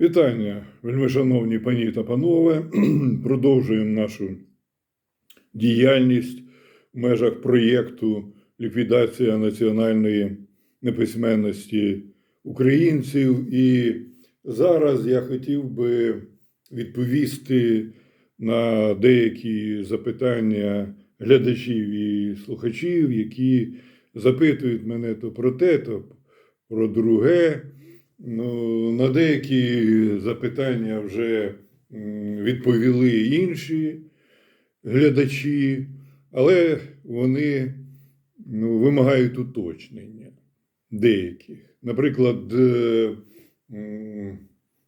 Вітання, вельмишановні пані та панове. Продовжуємо нашу діяльність в межах проєкту Ліквідація національної неписьменності українців. І зараз я хотів би відповісти на деякі запитання глядачів і слухачів, які запитують мене то про те, то про друге. Ну, на деякі запитання вже відповіли інші глядачі, але вони ну, вимагають уточнення деяких. Наприклад, е,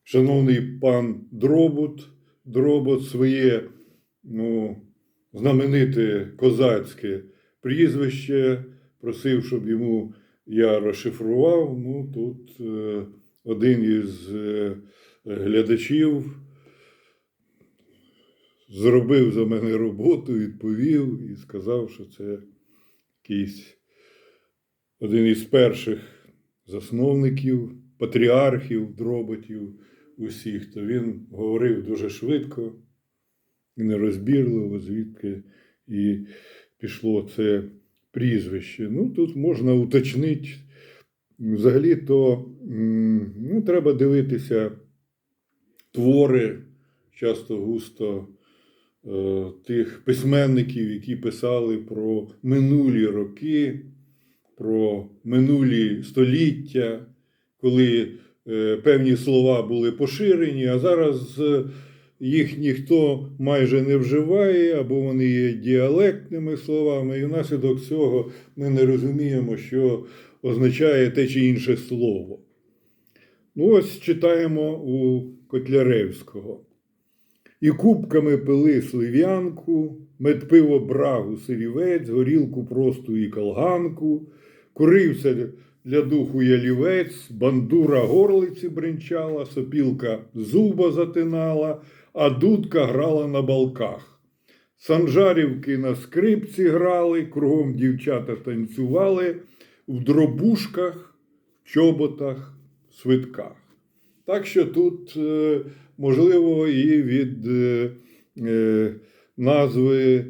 шановний пан Дробут, Дробот своє ну, знамените козацьке прізвище просив, щоб йому я розшифрував. Ну, тут е, один із е, глядачів зробив за мене роботу, відповів і сказав, що це якийсь один із перших засновників, патріархів, дроботів усіх, то він говорив дуже швидко і нерозбірливо, звідки і пішло це прізвище. Ну, тут можна уточнити. Взагалі-то ну, треба дивитися твори часто густо е, тих письменників, які писали про минулі роки, про минулі століття, коли е, певні слова були поширені, а зараз е, їх ніхто майже не вживає, або вони є діалектними словами, і внаслідок цього ми не розуміємо, що означає те чи інше слово. Ну, ось читаємо у Котляревського. І кубками пили слив'янку, медпиво брагу сирівець, горілку просту і колганку, курився для духу ялівець, бандура горлиці бринчала, сопілка зуба затинала, а дудка грала на балках. Санжарівки на скрипці грали, кругом дівчата танцювали в дробушках, чоботах, свитках. Так що тут, е, можливо, і від е, е, назви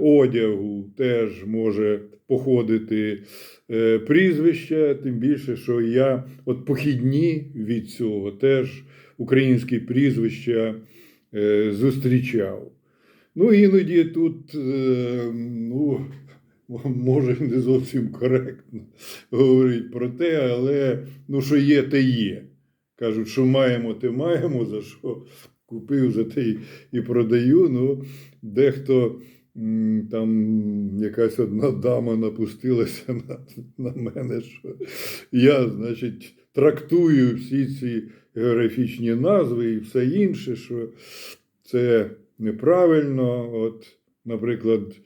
одягу теж може походити прізвище, тим більше, що я от похідні від цього теж українські прізвища зустрічав. Ну, іноді тут, ну, може, не зовсім коректно говорити про те, але ну, що є, те є. Кажуть, що маємо, те маємо, за що купив, за те і продаю. Ну, дехто там якась одна дама напустилася на, на мене, що я, значить, трактую всі ці географічні назви і все інше, що це неправильно. От, наприклад,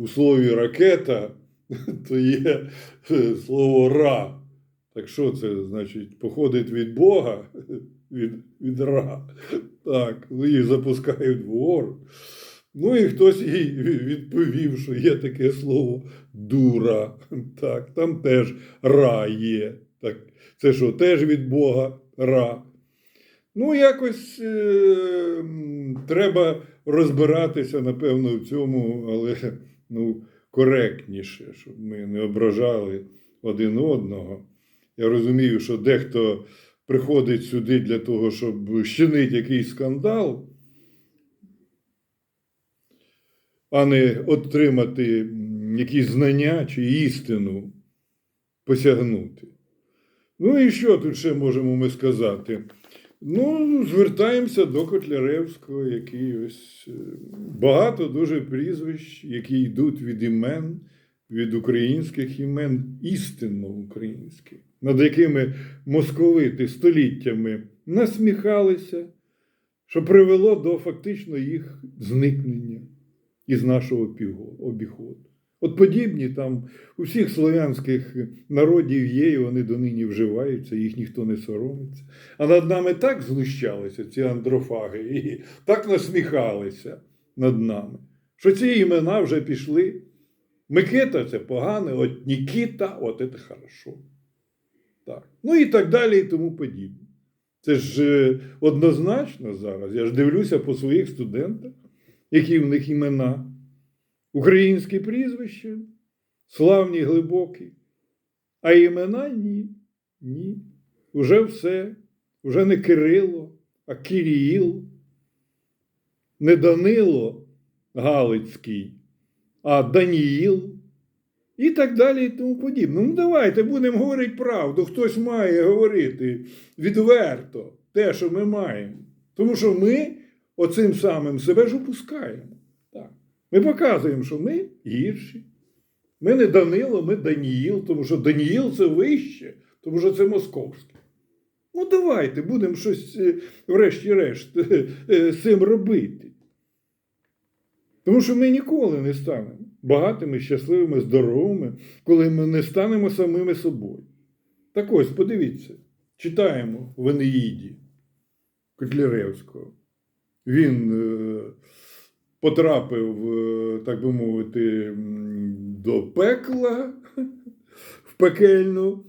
у слові ракета то є е, слово ра. Так що це значить? Походить від Бога, від, від Ра. Так, ну, її запускають вгору. Ну і хтось їй відповів, що є таке слово дура. Так, там теж ра є. Так, це що, теж від Бога ра. Ну, якось е, треба розбиратися, напевно, в цьому, але ну, коректніше, щоб ми не ображали один одного. Я розумію, що дехто приходить сюди для того, щоб щинити якийсь скандал, а не отримати якісь знання чи істину посягнути. Ну і що тут ще можемо ми сказати? Ну, звертаємося до Котляревського, який ось е, багато дуже прізвищ, які йдуть від імен, від українських імен, істинно українських, над якими московити століттями насміхалися, що привело до фактично їх зникнення із нашого обіходу. От подібні там у всіх слов'янських народів є, і вони донині вживаються, їх ніхто не соромиться. А над нами так знущалися ці андрофаги, і так насміхалися над нами, що ці імена вже пішли. Микита це погане, от Нікіта, от це хорошо. Так. Ну і так далі, і тому подібне. Це ж е, однозначно зараз. Я ж дивлюся по своїх студентах, які в них імена. Українські прізвища, славні, глибокі. А імена ні. Ні. Уже все. Уже не Кирило, а Киріїл. Не Данило Галицький, а Даніїл. І так далі, і тому подібне. Ну, давайте будемо говорити правду. Хтось має говорити відверто те, що ми маємо. Тому що ми оцим самим себе ж опускаємо. Ми показуємо, що ми гірші. Ми не Данило, ми Даніїл, тому що Даніїл це вище, тому що це московське. Ну, давайте будемо щось, е, врешті-решт, е, е, з цим робити. Тому що ми ніколи не станемо багатими, щасливими, здоровими, коли ми не станемо самими собою. Так ось, подивіться, читаємо в Енеїді Котляревського. Він потрапив, е, так би мовити, до пекла в пекельну.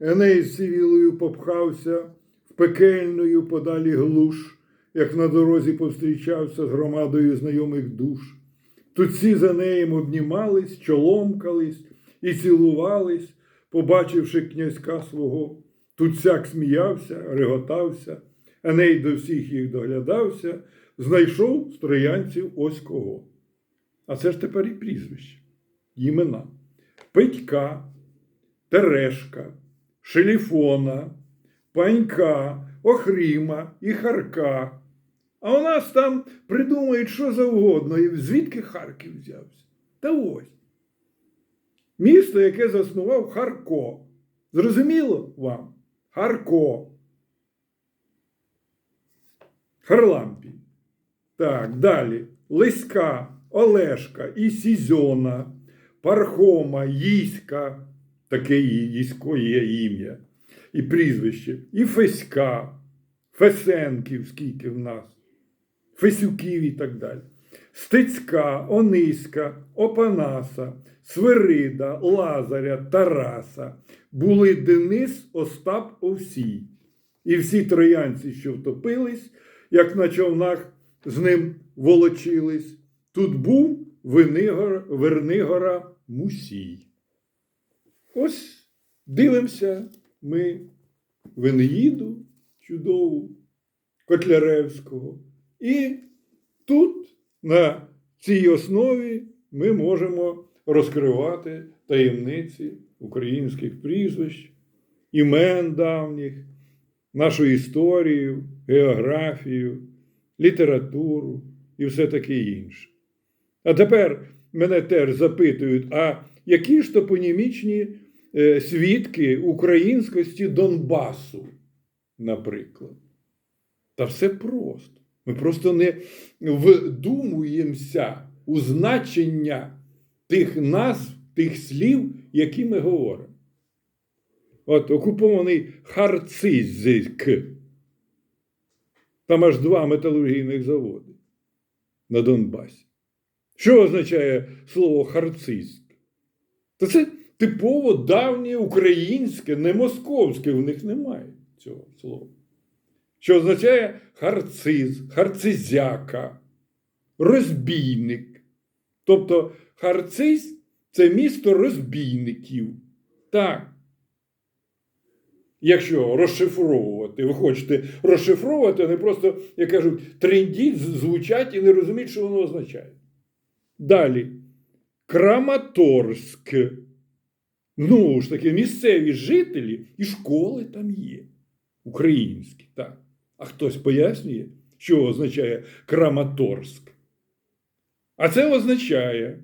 Еней з Сивілою попхався в пекельною подалі глуш, як на дорозі повстрічався з громадою знайомих душ. Тут всі за нею обнімались, чоломкались і цілувались, побачивши князька свого. Тут сяк сміявся, реготався, Еней до всіх їх доглядався, знайшов з троянців ось кого. А це ж тепер і прізвище, імена. Петька, Терешка, Шеліфона, Панька, Охріма і Харка. А у нас там придумають що завгодно, і звідки Харків взявся. Та ось. Місто, яке заснував Харко. Зрозуміло вам? Харко. Харлампій. Так, далі. Лиська, Олешка, і Сізьона, Пархома, Їська, таке Їсько є ім'я, і прізвище, і Феська, Фесенків, скільки в нас, Фесюків і так далі. Стецька, Ониська, Опанаса, Свирида, Лазаря, Тараса, були Денис, Остап, Овсій. І всі троянці, що втопились, як на човнах з ним волочились, тут був Венигора, Вернигора Мусій. Ось дивимося ми в Енеїду чудову Котляревського. І тут, на цій основі, ми можемо розкривати таємниці українських прізвищ, імен давніх, нашу історію, географію, літературу і все таке інше. А тепер мене теж запитують, а які ж топонімічні е, свідки українськості Донбасу, наприклад? Та все просто. Ми просто не вдумуємося у значення тих назв, тих слів, які ми говоримо. От окупований Харцизик. Там аж два металургійних заводи на Донбасі. Що означає слово харцизк? Та це типово давнє українське, не московське, в них немає цього слова. Що означає харциз, харцизяка, розбійник. Тобто харциз це місто розбійників. Так. Якщо розшифровувати, ви хочете розшифровувати, не просто, як кажуть, трендіть, звучать і не розуміють, що воно означає. Далі. Краматорськ. Ну ж таки, місцеві жителі і школи там є. Українські, так. А хтось пояснює, що означає Краматорськ? А це означає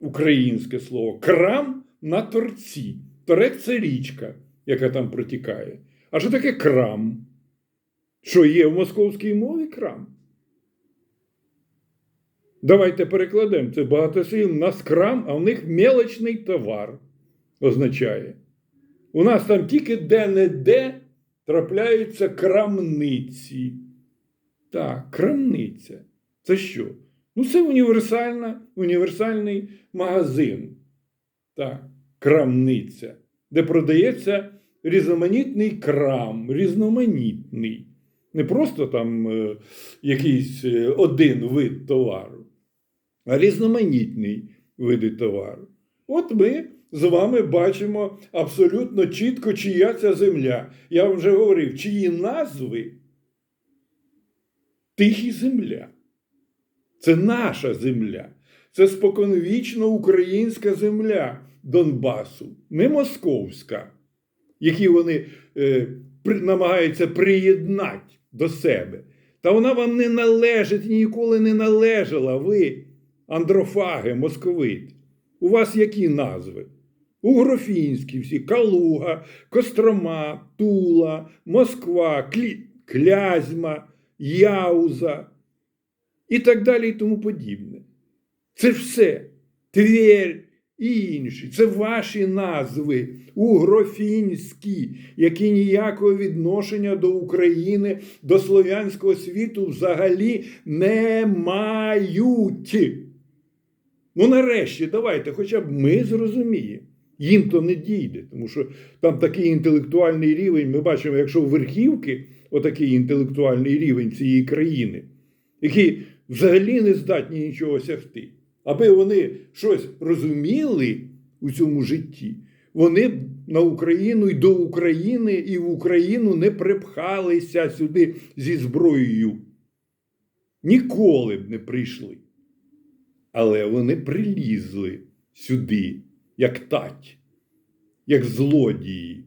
українське слово крам на торці. Торек це річка, яка там протікає. А що таке крам? Що є в московській мові крам? Давайте перекладемо. Це багатослів. У нас крам, а в них мелочний товар означає. У нас там тільки де-не-де трапляються крамниці. Так, крамниця. Це що? Ну, це універсальна, універсальний магазин. Так, крамниця, де продається різноманітний крам, різноманітний. Не просто там е, якийсь е, один вид товару, а різноманітний види товару. От ми з вами бачимо абсолютно чітко, чия ця земля. Я вам вже говорив, чиї назви Тихі земля. Це наша земля. Це споконвічно українська земля Донбасу, не московська, які вони е, намагаються приєднати до себе. Та вона вам не належить ніколи не належала. Ви, андрофаги, московити. У вас які назви? Угрофінські всі, Калуга, Кострома, Тула, Москва, Клі... Клязьма, Яуза і так далі і тому подібне. Це все. Тверь і інші. Це ваші назви угрофінські, які ніякого відношення до України, до слов'янського світу взагалі не мають. Ну, нарешті, давайте, хоча б ми зрозуміємо. Їм то не дійде, тому що там такий інтелектуальний рівень. Ми бачимо, якщо в верхівки отакий інтелектуальний рівень цієї країни, які взагалі не здатні нічого осягти. Аби вони щось розуміли у цьому житті, вони на Україну і до України, і в Україну не припхалися сюди зі зброєю. Ніколи б не прийшли. Але вони прилізли сюди, як тать, як злодії,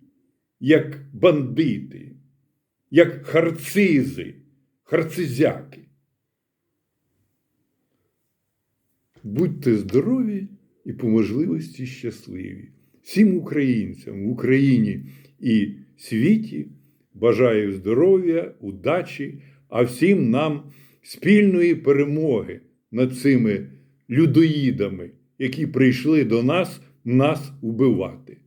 як бандити, як харцизи, харцизяки. Будьте здорові і по можливості щасливі. Всім українцям в Україні і світі бажаю здоров'я, удачі, а всім нам спільної перемоги над цими людоїдами, які прийшли до нас нас убивати.